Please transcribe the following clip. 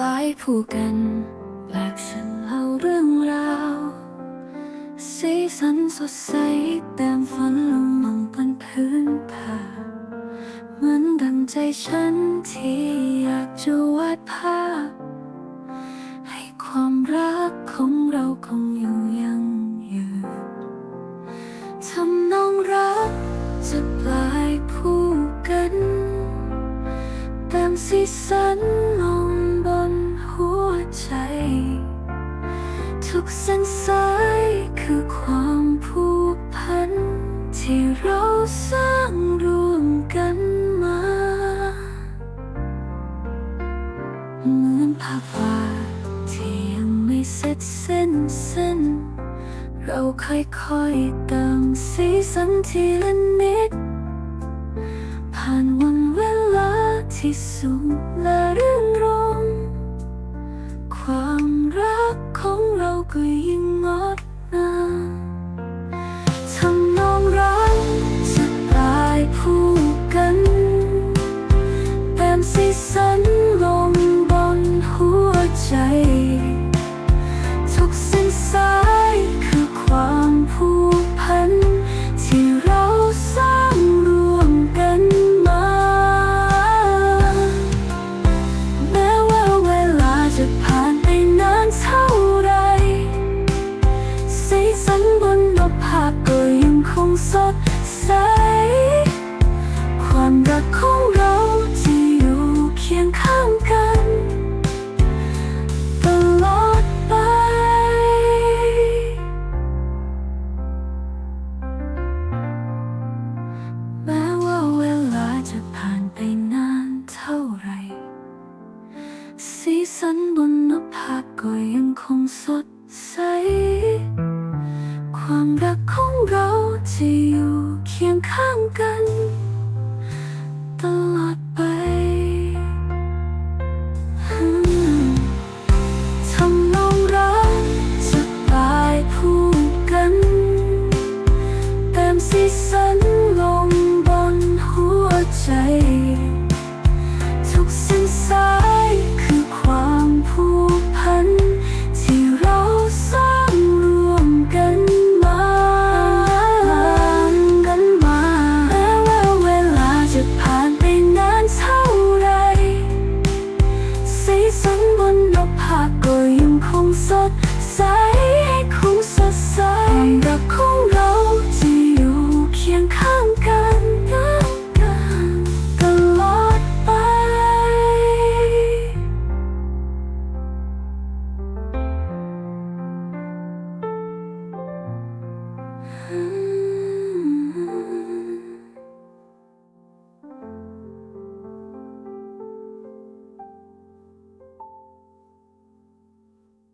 ลายผู้กันแปลกฉันเล่าเรื่องราว สีสันสดใสเต็มฝันลงมองบนพื้นผ้าเหมือนดังใจฉันที่อยากจะวาดภาพ ให้ความรักของเราคงอยู่ยังยืนทำนองรักจะปลายผู้กันเติมสีสัน ใจ ทุกเส้นสายคือความผูกพัน ที่เราสร้างร่วมกันมา เหมือนภาพวาดที่ยังไม่เสร็จสิ้นสิ้น เราค่อยๆเติมสีสันทีละนิด ผ่านวันเวลาที่สุขและเรื่องรมค เรา สดใส ความรักของเราจะอยู่เคียงข้างกัน ตลอดไป แม้ว่าเวลาจะผ่านไปนานเท่าไร สีสันบนนภาก็ยังคงสด เคียงข้างกันตลอด Hmm.